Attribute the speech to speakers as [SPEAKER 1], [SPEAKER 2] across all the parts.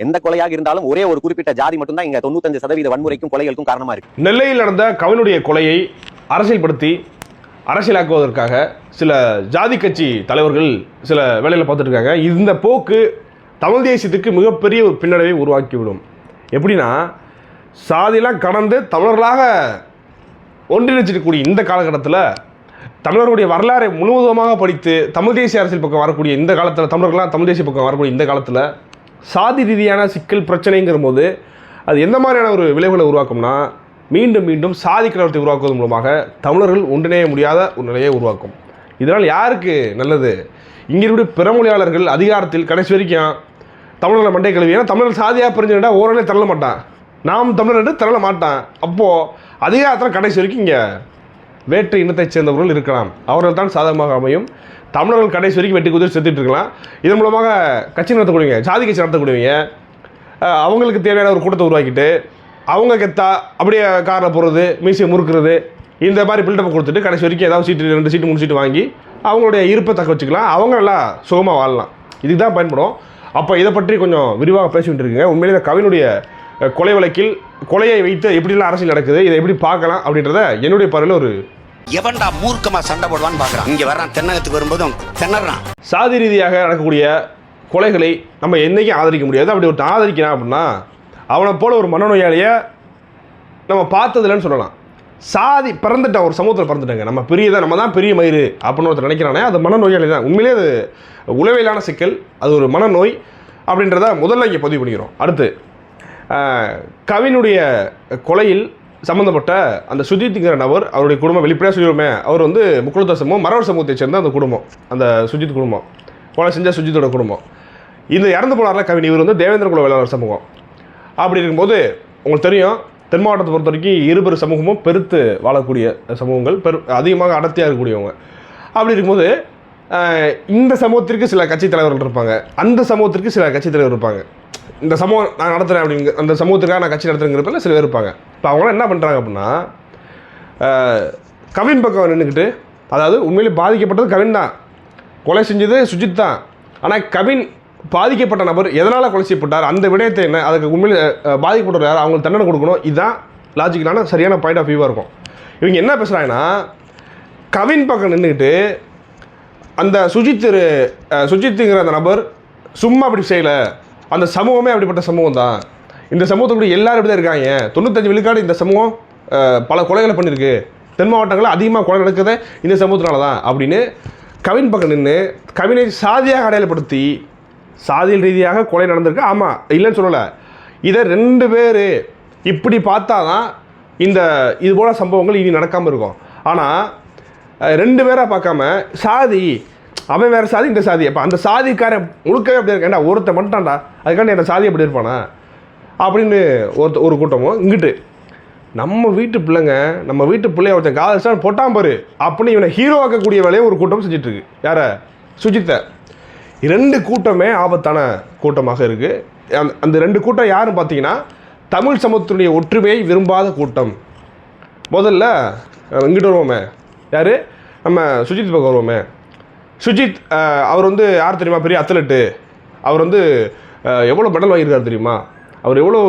[SPEAKER 1] எந்த கொலையாக இருந்தாலும் ஒரே ஒரு குறிப்பிட்ட ஜாதி மட்டும்தான் இங்க தொண்ணூத்தஞ்சு சதவீத வன்முறைக்கும் கொலைகளுக்கும் காரணமா இருக்கு
[SPEAKER 2] நெல்லையில் நடந்த கவினுடைய கொலையை அரசியல்படுத்தி அரசியலாக்குவதற்காக சில ஜாதி கட்சி தலைவர்கள் சில வேலையில் பார்த்துட்டு இருக்காங்க இந்த போக்கு தமிழ் தேசியத்துக்கு மிகப்பெரிய ஒரு பின்னடைவை உருவாக்கிவிடும். எப்படின்னா சாதியெல்லாம் கடந்து தமிழர்களாக ஒன்றிணைச்சிருக்கக்கூடிய இந்த காலகட்டத்தில் தமிழர்களுடைய வரலாறை முழுவதுமாக படித்து தமிழ் தேசிய அரசியல் பக்கம் வரக்கூடிய இந்த காலத்தில் தமிழர்கள்லாம் தமிழ் தேசிய பக்கம் வரக்கூடிய இந்த காலத்தில் சாதி ரீதியான சிக்கல் பிரச்சனைங்கிற போது அது எந்த மாதிரியான ஒரு விளைவுகளை உருவாக்கும்னா மீண்டும் மீண்டும் சாதி கலவரத்தை உருவாக்குவதன் மூலமாக தமிழர்கள் ஒன்றிணைய முடியாத ஒரு நிலையை உருவாக்கும். இதனால் யாருக்கு நல்லது? இங்கே இருக்கிற பிறமொழியாளர்கள் அதிகாரத்தில் கடைசி வரைக்கும் தமிழர்களை மண்டை கழுவி. ஏன்னா தமிழர் சாதியாக பிரிஞ்சுட்டா ஓரளவு தள்ள மாட்டான் நாம் தமிழர் தள்ள மாட்டான் அப்போது அதிகாரத்தில் கடைசி வரைக்கும் இங்கே வேற்று இனத்தைச் சேர்ந்தவர்கள் இருக்கலாம். அவர்கள் தான் சாதகமாக அமையும். தமிழர்கள் கடைசி வரைக்கும் வெட்டி குதிரை செத்துட்டு இருக்கலாம். இதன் மூலமாக கட்சி நடத்தக்கூடியவங்க சாதி கட்சி நடத்தக்கூடியவங்க அவங்களுக்கு தேவையான ஒரு கூட்டத்தை உருவாக்கிட்டு அவங்க கெத்தா அப்படியே காரில் போகிறது மீசியை முறுக்கிறது இந்த மாதிரி பில்டப் கொடுத்துட்டு கடைசி வரைக்கும் ஏதாவது சீட்டு ரெண்டு சீட்டு மூணு சீட்டு வாங்கி அவங்களுடைய இருப்பை தக்க வச்சுக்கலாம். அவங்க நல்லா சுகமாக வாழலாம். இதுக்கு தான் பயன்படும். அப்போ இதை பற்றி கொஞ்சம் விரிவாக பேசிக்கிட்டு இருக்குங்க உண்மையிலே இந்த கவினுடைய கொலை வழக்கில் கொலையை வைத்து எப்படிலாம் அரசியல் நடக்குது இதை எப்படி பார்க்கலாம் அப்படின்றத என்னுடைய பார்வையில் ஒரு
[SPEAKER 3] எவன்டா மூர்க்கமா சண்டை போடுவான்னு பாக்குறான் இங்க வர்றான் தென்னகத்துக்கு வரும்போதும் திணறான்.
[SPEAKER 2] சாதி ரீதியாக நடக்கக்கூடிய கொலைகளை நம்ம என்றைக்கும் ஆதரிக்க முடியாது. அப்படி ஒருத்தன் ஆதரிக்கிறான் அப்படின்னா அவனை போல ஒரு மனநோயாளியை நம்ம பார்த்ததில்லன்னு சொல்லலாம். சாதி பிறந்துட்டான் ஒரு சமூகத்தில் பிறந்துட்டாங்க. நம்ம பெரியதான் நம்ம தான் பெரிய மயிறு அப்படின்னு ஒருத்தர் நினைக்கிறானே அது மனநோயாளி தான். உண்மையிலே அது உளவியலான சிக்கல் அது ஒரு மனநோய் அப்படின்றத முதல்ல இங்கே பதிவு பண்ணிக்கிறோம். அடுத்து கவினுடைய கொலையில் சம்மந்தப்பட்ட அந்த சுஜித்துங்கிற நபர் அவருடைய குடும்பம் வெளிப்படையாக சொல்லிடுமே அவர் வந்து முக்குளத்த சமூகம் மரவர் சமூகத்தை சேர்ந்த அந்த குடும்பம் அந்த சுஜித் குடும்பம் கொலை செஞ்ச சுஜித்தோட குடும்பம். இந்த இறந்து போனார்ல கவின் இவர் வந்து தேவேந்திர குல வேளாளர் சமூகம். அப்படி இருக்கும்போது உங்களுக்கு தெரியும் தென் மாவட்டத்தை பொறுத்த வரைக்கும் இருபெரு சமூகமும் பெருத்து வாழக்கூடிய சமூகங்கள் பெரு அதிகமாக அடர்த்தியாக இருக்கக்கூடியவங்க. அப்படி இருக்கும்போது இந்த சமூகத்திற்கு சில கட்சி தலைவர்கள் இருப்பாங்க அந்த சமூகத்திற்கு சில கட்சித் தலைவர் இருப்பாங்க. இந்த சமூகம் நான் நடத்துகிறேன் அப்படிங்க அந்த சமூகத்துக்காக நான் கட்சி நடத்துறேங்கிறதுல சில பேர் இருப்பாங்க. இப்போ அவங்களாம் என்ன பண்ணுறாங்க அப்படின்னா கவின் பக்கம் நின்றுக்கிட்டு அதாவது உண்மையிலே பாதிக்கப்பட்டது கவின் தான். கொலை செஞ்சது சுஜித் தான். ஆனால் கவின் பாதிக்கப்பட்ட நபர் எதனால் கொலை செய்யப்பட்டார் அந்த விடயத்தை என்ன அதுக்கு உண்மையில் பாதிக்கப்பட்டவர் யார் அவங்களுக்கு தண்டனை கொடுக்கணும் இதுதான் லாஜிக்கலான சரியான பாயிண்ட் ஆஃப் வியூவாக இருக்கும். இவங்க என்ன பேசுகிறாங்கன்னா கவின் பக்கம் நின்றுக்கிட்டு அந்த சுஜித் சுஜித்துங்கிற அந்த நபர் சும்மா அப்படி செய்யலை. அந்த சமூகமே அப்படிப்பட்ட சமூகம் தான் இந்த சமூகத்துக்குள்ள எல்லாரும் இப்படி தான் இருக்காங்க. தொண்ணூத்தஞ்சு விழுக்காடு இந்த சமூகம் பல கொலைகளை பண்ணியிருக்கு தென் மாவட்டங்களில் அதிகமாக கொலை நடக்குது இந்த சமூகத்தினால தான் அப்படின்னு கவின் பக்கம் நின்று கவினை சாதியாக அடையாளப்படுத்தி சாதியல் ரீதியாக கொலை நடந்திருக்கு. ஆமாம் இல்லைன்னு சொல்லலை. இதை ரெண்டு பேர் இப்படி பார்த்தா தான் இந்த இது போல் சம்பவங்கள் இனி நடக்காமல் இருக்கும். ஆனால் ரெண்டு பேராக பார்க்காம சாதி அவன் வேறு சாதி இந்த சாதி. அப்போ அந்த சாதிக்காரன் முழுக்கவே அப்படி இருக்கேன்டா ஒருத்தன் பண்ணிட்டான்டா அதுக்காண்டி அந்த சாதி அப்படி இருப்பானா? அப்படின்னு ஒருத்த ஒரு கூட்டமும் இங்கிட்டு. நம்ம வீட்டு பிள்ளைங்க நம்ம வீட்டு பிள்ளைய ஒருத்தன் காதலிச்சான் போட்டான் பாரு அப்படின்னு இவனை ஹீரோ ஆக்கக்கூடிய வேலையை ஒரு கூட்டம் செஞ்சிட்ருக்கு. யார? சுஜித்தை. ரெண்டு கூட்டமே ஆபத்தான கூட்டமாக இருக்குது அந்த அந்த ரெண்டு கூட்டம் யாருன்னு பார்த்தீங்கன்னா தமிழ் சமூகத்தினுடைய ஒற்றுமையை விரும்பாத கூட்டம். முதல்ல இங்கிட்டு வருவோமே. யார்? நம்ம சுஜித் பக்கம் வருவோமே. சுஜித் அவர் வந்து யார் தெரியுமா? பெரிய அத்லெட்டு அவர் வந்து எவ்வளோ மெடல் வாங்கியிருக்காரு தெரியுமா? அவர் எவ்வளோ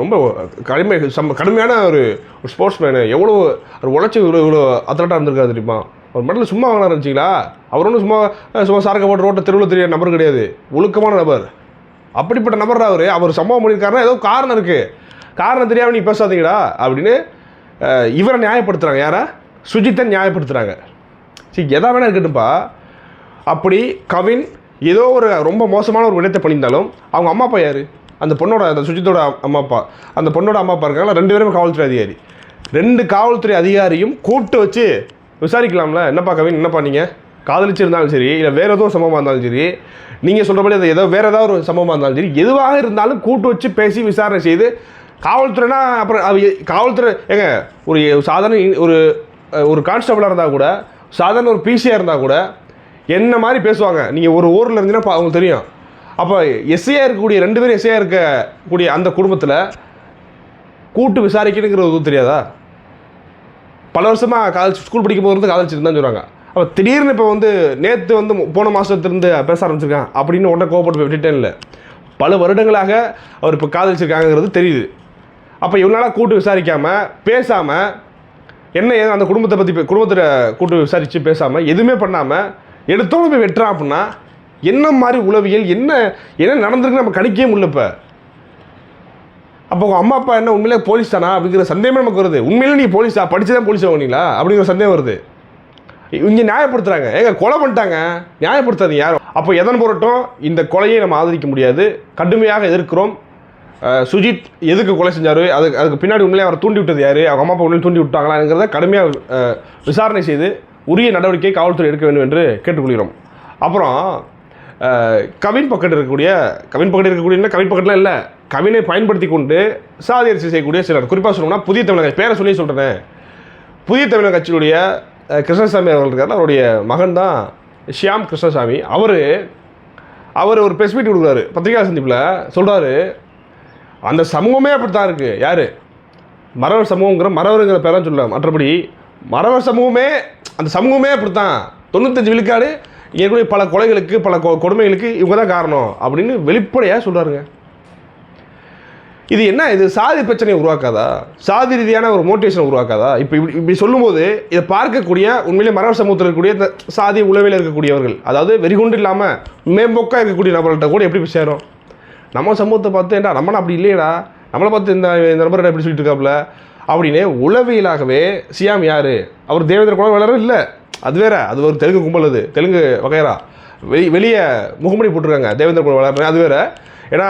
[SPEAKER 2] ரொம்ப கடுமை சம் கடுமையான ஒரு ஒரு ஸ்போர்ட்ஸ் மேனு எவ்வளோ அவர் உழைச்சி இவ்வளோ இவ்வளோ அத்லட்டாக இருந்திருக்காரு தெரியுமா? அவர் மெடல் சும்மா வாங்கினார் இருந்துச்சிங்களா அவர் ஒன்றும் சும்மா சும்மா சாரக்க போட்டு ரோட்டை தெருவில் தெரியாத நபர் கிடையாது. ஒழுக்கமான நபர். அப்படிப்பட்ட நபர் அவர். அவர் சம்பவம் பண்ணியிருக்காருன்னா ஏதோ காரணம் இருக்குது காரணம் தெரியாமல் நீ பேசாதீங்களா அப்படின்னு இவரை நியாயப்படுத்துகிறாங்க யாரா? சுஜித்தை நியாயப்படுத்துகிறாங்க சரி எதா வேணா இருக்கட்டும்ப்பா அப்படி கவின் ஏதோ ஒரு ரொம்ப மோசமான ஒரு விடத்தை பண்ணியிருந்தாலும் அவங்க அம்மா அப்பா யார்? அந்த பொண்ணோட அந்த சுஜித்தோட அம்மா அப்பா. அந்த பொண்ணோட அம்மா அப்பா இருக்காங்களா ரெண்டு பேருமே காவல்துறை அதிகாரி. ரெண்டு காவல்துறை அதிகாரியும் கூப்பிட்டு வச்சு விசாரிக்கலாம்ல. என்னப்பா கவின் என்னப்பா நீங்கள் காதலிச்சிருந்தாலும் சரி இல்லை வேறு ஏதோ சம்பவமாக இருந்தாலும் சரி நீங்கள் சொல்கிறபடி அது ஏதோ வேறு ஏதாவது ஒரு சம்பவமாக இருந்தாலும் சரி எதுவாக இருந்தாலும் கூட்டு வச்சு பேசி விசாரணை செய்து காவல்துறைனா அப்புறம் அது காவல்துறை ஏங்க ஒரு சாதாரண ஒரு ஒரு கான்ஸ்டபிளாக இருந்தால் கூட சாதாரண ஒரு பிசியாக இருந்தால் கூட என்ன மாதிரி பேசுவாங்க? நீங்கள் ஒரு ஊரில் இருந்தீங்கன்னா அவங்களுக்கு தெரியும். அப்போ எஸ்ஐயாக இருக்கக்கூடிய ரெண்டு பேரும் எஸ்ஐயாக இருக்கக்கூடிய அந்த குடும்பத்தில் கூட்டு விசாரிக்கணுங்கிறது எதுவும் தெரியாதா? பல வருஷமாக காலேஜ் ஸ்கூல் படிக்கும் போது இருந்து காதலிச்சிருந்தான்னு சொல்கிறாங்க அப்போ திடீர்னு இப்போ வந்து நேற்று வந்து போன மாதத்துலேருந்து பேச ஆரம்பிச்சிருக்கான் அப்படின்னு உடனே கோவப்பட்டு விட்டுட்டேன் இல்லை. பல வருடங்களாக அவர் இப்போ காதலிச்சிருக்காங்கிறது தெரியுது. அப்போ இவ்வளோ நாளாக கூட்டு விசாரிக்காமல் பேசாமல் என்ன ஏதோ அந்த குடும்பத்தை பற்றி குடும்பத்தில் கூட்டு விசாரித்து பேசாமல் எதுவுமே பண்ணாமல் எடுத்தோன்னு போய் வெட்டுறான் அப்படின்னா என்ன மாதிரி உளவியல் என்ன என்ன நடந்திருக்கு நம்ம கணிக்கவே முடியல இப்போ. அப்போ உங்கள் அம்மா அப்பா என்ன உண்மையிலே போலீஸ் தானா அப்படிங்கிற சந்தேகமே நமக்கு வருது. உண்மையிலே நீங்கள் போலீஸா படிச்சு தான் போலீஸ் ஆகுனீங்களா அப்படிங்கிற சந்தேகம் வருது. இங்கே நியாயப்படுத்துகிறாங்க ஏங்க கொலை பண்ணிட்டாங்க. நியாயப்படுத்தாது யாரும். அப்போ எதன் பொருட்டும் இந்த கொலையை நம்ம ஆதரிக்க முடியாது. கடுமையாக எதிர்க்கிறோம். சுஜித் எதுக்கு கொலை செஞ்சார்? அதுக்கு அதுக்கு பின்னாடி உண்மையிலே அவரை தூண்டி விட்டது யார்? அவங்க அம்மா அப்பா உண்மையிலே தூண்டி விட்டாங்களாங்கிறத கடுமையாக விசாரணை செய்து உரிய நடவடிக்கை காவல்துறை எடுக்க வேண்டும் என்று கேட்டுக்கொள்கிறோம். அப்புறம் கவின் பக்கெட் இருக்கக்கூடிய கவின் பக்கெட் இருக்கக்கூடிய கவின் பக்கெட்லாம் இல்லை. கவினை பயன்படுத்தி கொண்டு சாதி அரசு செய்யக்கூடிய சிலர். குறிப்பாக சொல்லணும்னா புதிய தமிழக பேரை சொல்லி சொல்கிறேன் புதிய தமிழக கட்சியினுடைய கிருஷ்ணசாமி அவர்கள் இருக்கார் அவருடைய மகன் தான் ஷியாம் கிருஷ்ணசாமி. அவர் அவர் ஒரு ப்ரெஸ் மீட் கொடுக்குறாரு. பத்திரிகா சந்திப்பில் சொல்கிறாரு அந்த சமூகமே அப்படி தான் இருக்குது யார்? மறவர் சமூகங்கிற மறவருங்கிற பேரெல்லாம் சொல்லலாம் மற்றபடி மறவர் சமூகமே அந்த சமூகமே அப்படி தான் தொண்ணூத்தஞ்சு விழுக்காடு ஏற்கனவே பல கொலைகளுக்கு பல கொ- கொடுமைகளுக்கு இவங்க தான் காரணம் அப்படின்னு வெளிப்படையாக சொல்கிறாருங்க இது என்ன? இது சாதி பிரச்சனையை உருவாக்காதா? சாதி ரீதியான ஒரு மோட்டிவேஷன் உருவாக்காதா? இப்போ இப்படி இப்படி சொல்லும்போது இதை பார்க்கக்கூடிய உண்மையிலே மரபு சமூகத்தில் இருக்கக்கூடிய இந்த சாதி உளவில் இருக்கக்கூடியவர்கள் அதாவது வெறிகுண்டு இல்லாமல் மேம்போக்காக இருக்கக்கூடிய நபர்கள்ட்ட கூட எப்படி போய் சேரும்? நம்ம சமூகத்தை பார்த்து என்ன நம்மள அப்படி இல்லையடா? நம்மளை பார்த்து இந்த இந்த நபர் எப்படி சொல்லிட்டு இருக்காப்புல அப்படின்னு உளவியலாகவே சியாம் யார்? அவர் தேவேந்திர குல வேளாரும் இல்லை. அது வேற அது ஒரு தெலுங்கு கும்பல் அது தெலுங்கு வகைரா. வெளி வெளியே முகமடி போட்டிருக்காங்க தேவேந்திர குல வேளார் அது வேற. ஏன்னா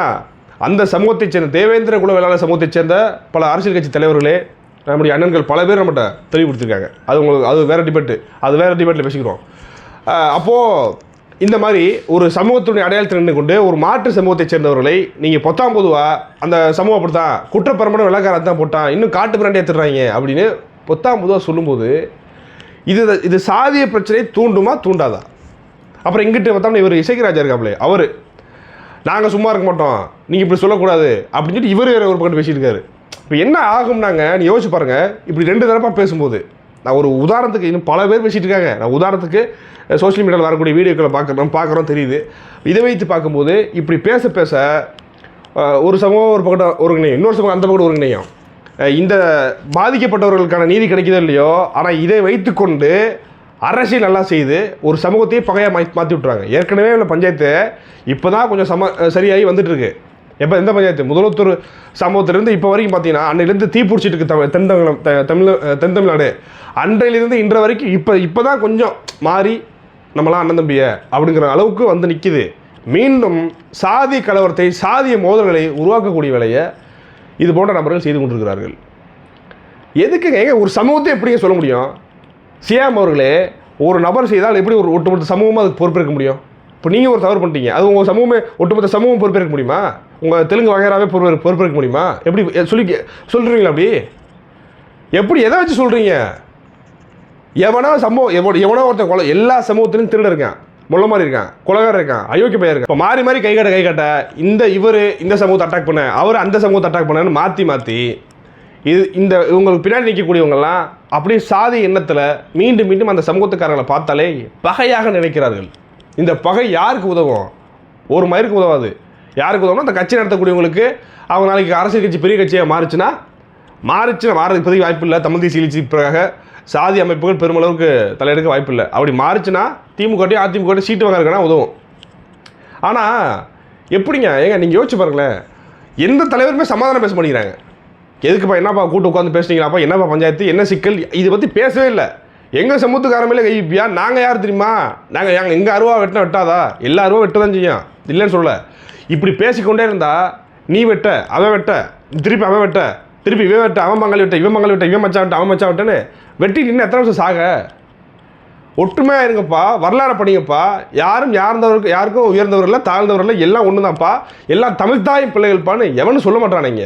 [SPEAKER 2] அந்த சமூகத்தைச் சேர்ந்த தேவேந்திர குல வேளாளர் சமூகத்தைச் சேர்ந்த பல அரசியல் கட்சி தலைவர்களே நம்முடைய அண்ணன்கள் பல பேர் நம்மகிட்ட தெளிவுபடுத்திருக்காங்க. அது உங்களுக்கு அது வேறு டிபேட்டு அது வேறு டிபேட்டில் பேசிக்கிறோம். அப்போது இந்த மாதிரி ஒரு சமூகத்துடைய அடையாளத்தை நின்று கொண்டு ஒரு மாற்று சமூகத்தைச் சேர்ந்தவர்களை நீங்கள் பொத்தாம் பொதுவாக அந்த சமூகம் அப்படித்தான். குற்றப்பரம்பரை விளக்காரன் தான் போட்டான் இன்னும் காட்டு பிராண்டி எடுத்துடுறாங்க அப்படின்னு பொத்தாம் பொதுவாக சொல்லும்போது இது இது சாதிய பிரச்சனையை தூண்டுமா தூண்டாதா? அப்புறம் இங்கிட்டு பார்த்தோம்னா இவர் இசைக்கராஜா இருக்காப்லே அவர். நாங்கள் சும்மா இருக்க மாட்டோம். நீங்கள் இப்படி சொல்லக்கூடாது அப்படின்னு சொல்லிட்டு இவர் வேறு ஒரு பக்கம் பேசியிருக்காரு. இப்போ என்ன ஆகும்னாங்க நீ யோசிச்சு பாருங்க. இப்படி ரெண்டு தரப்பாக பேசும்போது நான் ஒரு உதாரணத்துக்கு இன்னும் பல பேர் பேசிகிட்டு இருக்காங்க. நான் உதாரணத்துக்கு சோஷியல் மீடியாவில் வரக்கூடிய வீடியோக்களை பார்க்குறோம் பார்க்குறோம் தெரியுது. இதை வைத்து பார்க்கும்போது இப்படி பேச பேச ஒரு சமூகம் ஒரு பக்கம் ஒருங்கிணையும் இன்னொரு சமூகம் அந்த பக்கம் ஒருங்கிணையும் இந்த பாதிக்கப்பட்டவர்களுக்கான நீதி கிடைக்குதோ இல்லையோ ஆனால் இதை வைத்துக்கொண்டு அரசியல் நல்லா செய்து ஒரு சமூகத்தையே பகையாக மா மாற்றி விட்றாங்க ஏற்கனவே உள்ள பஞ்சாயத்து இப்போ தான் கொஞ்சம் சம சரியாகி வந்துட்டுருக்கு எப்போ எந்த பஞ்சாயத்து? முதலத்தூர் சம்பவத்திலிருந்து இப்போ வரைக்கும் பார்த்தீங்கன்னா அன்னையிலேருந்து தீ பிடிச்சிட்டு இருக்கு தமிழ் தென் தமிழ் தமிழ் தென் தமிழ்நாடு அன்றையிலிருந்து இன்ற வரைக்கும் இப்போ இப்போ தான் கொஞ்சம் மாறி நம்மளாம் அண்ணன் தம்பிய அப்படிங்கிற அளவுக்கு வந்து நிற்கிது மீண்டும் சாதி கலவரத்தை சாதிய மோதல்களை உருவாக்கக்கூடிய வேலையை இது போன்ற நபர்கள் செய்து கொண்டிருக்கிறார்கள். எதுக்குங்க? ஏங்க ஒரு சமூகத்தை எப்படிங்க சொல்ல முடியும்? சியாம் அவர்களே ஒரு நபர் செய்தால் எப்படி ஒரு ஒட்டுமொத்த சமூகமாக அதுக்கு பொறுப்பேற்க முடியும்? இப்போ நீங்கள் ஒரு தவறு பண்ணிட்டீங்க. அது உங்கள் சமூகமே ஒட்டுமொத்த சமூகம் பொறுப்பேற்க முடியுமா? உங்கள் தெலுங்கு வகையராகவே பொறுப்பு பொறுப்பேற்க முடியுமா? எப்படி சொல்லி சொல்கிறீங்களா அப்படி? எப்படி எதை வச்சு சொல்கிறீங்க எவனோ சம்பவம் எவ்வளோ எவனோ ஒருத்தன் கொலை எல்லா சமூகத்திலும் திருட இருக்கான். முள்ள மாதிரி இருக்கான். குலகார இருக்கான். அயோக்கிய பையன் இருக்கான். இப்போ மாறி மாறி கை காட்ட கை இந்த இவர் இந்த சமூகத்தை அட்டாக் பண்ண அவர் அந்த சமூகத்தை அட்டாக் பண்ணன்னு மாற்றி மாற்றி இது இந்த இவங்களுக்கு பின்னாடி நிற்கக்கூடியவங்கெல்லாம் அப்படியே சாதி எண்ணத்தில் மீண்டும் மீண்டும் அந்த சமூகத்துக்காரங்களை பார்த்தாலே பகையாக நினைக்கிறார்கள். இந்த பகை யாருக்கு உதவும்? ஒரு மயிருக்கு உதவாது. யாருக்கு உதவணும் அந்த கட்சி நடத்தக்கூடியவங்களுக்கு அவங்க நாளைக்கு அரசியல் கட்சி பெரிய கட்சியாக மாறுச்சுன்னா மாறுச்சுன்னா மாறதுக்கு இப்போதைக்கு வாய்ப்பு இல்லை. தமிழ் தேசிய எழுச்சிக்காக சாதி அமைப்புகள் பெருமளவுக்கு தலையெடுக்க வாய்ப்பு இல்லை. அப்படி மாறுச்சுன்னா திமுகட்டையும் அதிமுகட்டையும் சீட்டு வாங்கறதுக்கான உதவும். ஆனால் எப்படிங்க? ஏங்க நீங்கள் யோசிச்சு பாருங்களேன். எந்த தலைவருமே சமாதானம் பேச மாட்டேங்கிறாங்க. எதுக்குப்பா என்னப்பா கூட்டு உட்காந்து பேசுனீங்களாப்பா என்னப்பா பஞ்சாயத்து? என்ன சிக்கல்? இதை பற்றி பேசவே இல்லை. எங்கள் சமூகத்துக்காரமையில கைப்பியா நாங்கள் யார் தெரியுமா? நாங்கள் எங்கள் எங்கள் அருவா வெட்டினா வெட்டாதா? எல்லா அருவா வெட்ட தான் செய்யும். இல்லைன்னு சொல்ல இப்படி பேசிக்கொண்டே இருந்தா நீ வெட்ட அவன் வெட்ட திருப்பி அவன் வெட்ட திருப்பி இவன் வெட்ட அவன் மங்கள் விட்ட இவன் மங்கள் விட்ட இவன் மச்சா விட்ட அவன் மச்சா விட்டேன்னு வெட்டி நின்று எத்தனை வருஷம் சாக? ஒற்றுமையாக இருங்கப்பா வரலாறு படிங்கப்பா. யாரும் யார்ந்தவருக்கு யாருக்கும் உயர்ந்தவர்கள் தாழ்ந்தவர்கள் எல்லாம் ஒன்று தான்ப்பா எல்லாம் தமிழ்தாய் பிள்ளைகள்ப்பான்னு எவனும் சொல்ல மாட்டானுங்க